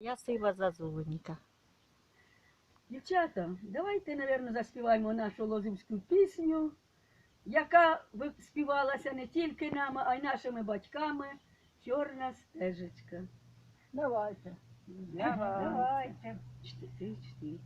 Я сива зазуленька. Дівчата, давайте, напевно, заспіваємо нашу лозівську пісню, яка співалася не тільки нами, а й нашими батьками. Чорна стежечка. Давайте. Давайте. Чти, чти.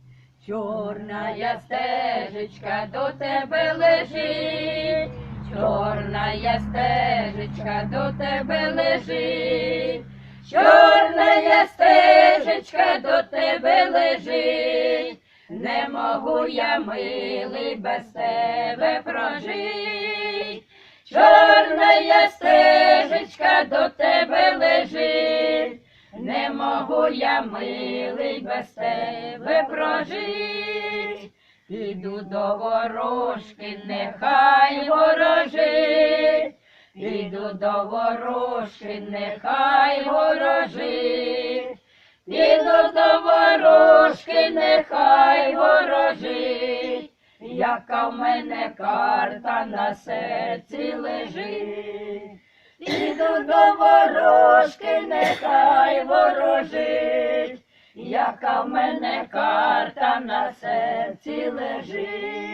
Чорная стежечка до тебе лежить, чорная стежечка до тебе лежить, чорная стежечка до тебе лежить, не можу я милий без тебе прожить. Чорная стежечка до тебе лежить, не можу я милий без тебе прожить. Іду до ворожки, нехай ворожить. Іду до ворожки, нехай ворожить. Іду до ворожки, нехай ворожить. Яка в мене карта на серці лежить. Іду до ворожки, нехай ворожить, яка в мене карта на серці лежить.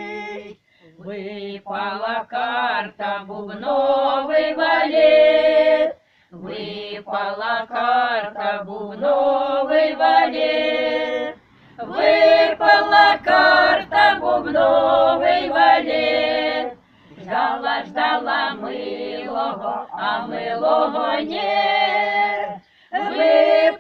Випала карта бубновий валет, випала карта бубновий валет, випала карта бубновий валет. Ждала, ждала милого, а милого не. Випала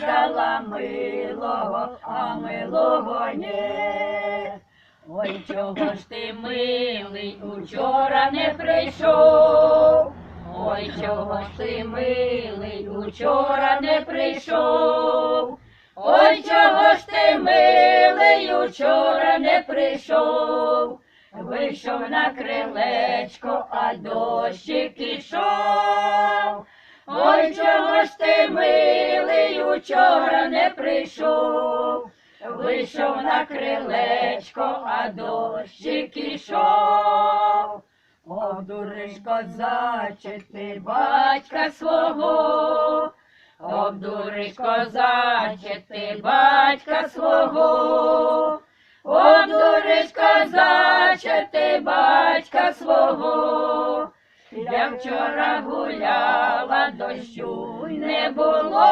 Ждала, милого, а милого не. Ой, чого ж ти, милий, учора не прийшов? Ой, чого ж ти, милий, учора не прийшов? Ой, чого ж ти, милий, учора не прийшов? Вийшов на крилечко, а дощик ішов. Ж ти, милий, учора не прийшов? Вийшов на крилечко, а дощик ішов. Обдуриш козаче ти батька свого, обдуриш козаче ти батька свого, обдуриш козаче ти батька свого. Я вчора гуляла, дощу й не було.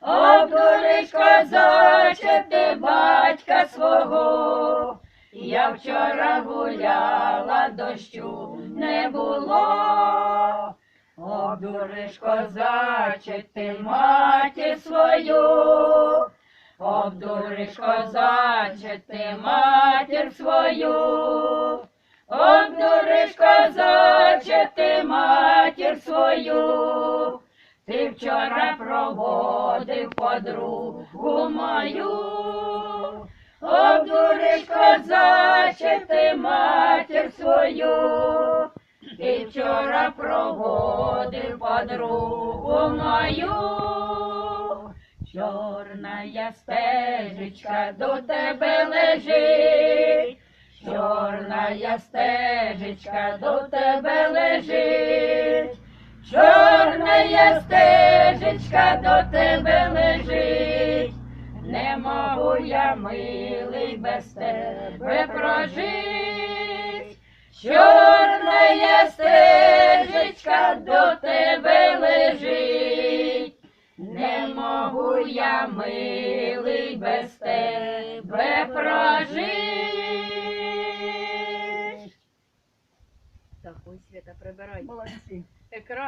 Обдуриш козаче батька свого. Я вчора гуляла, дощу не було. Обдуриш козаче ти матір свою. Обдуриш козаче матір свою. Ти матір свою. Ти вчора проводив подругу мою. Обдуриш козаче ти матір свою. Ти вчора проводив подругу мою. Чорна стежечка до тебе лежить. Чорна стежечка до тебе Чорна стежечка до тебе лежить. Не можу я милий без тебе прожить. Чорна стежечка до тебе лежить. Не можу я милий без тебе прожить. Так, ой, Свята, прибирай. Молодці. Екран.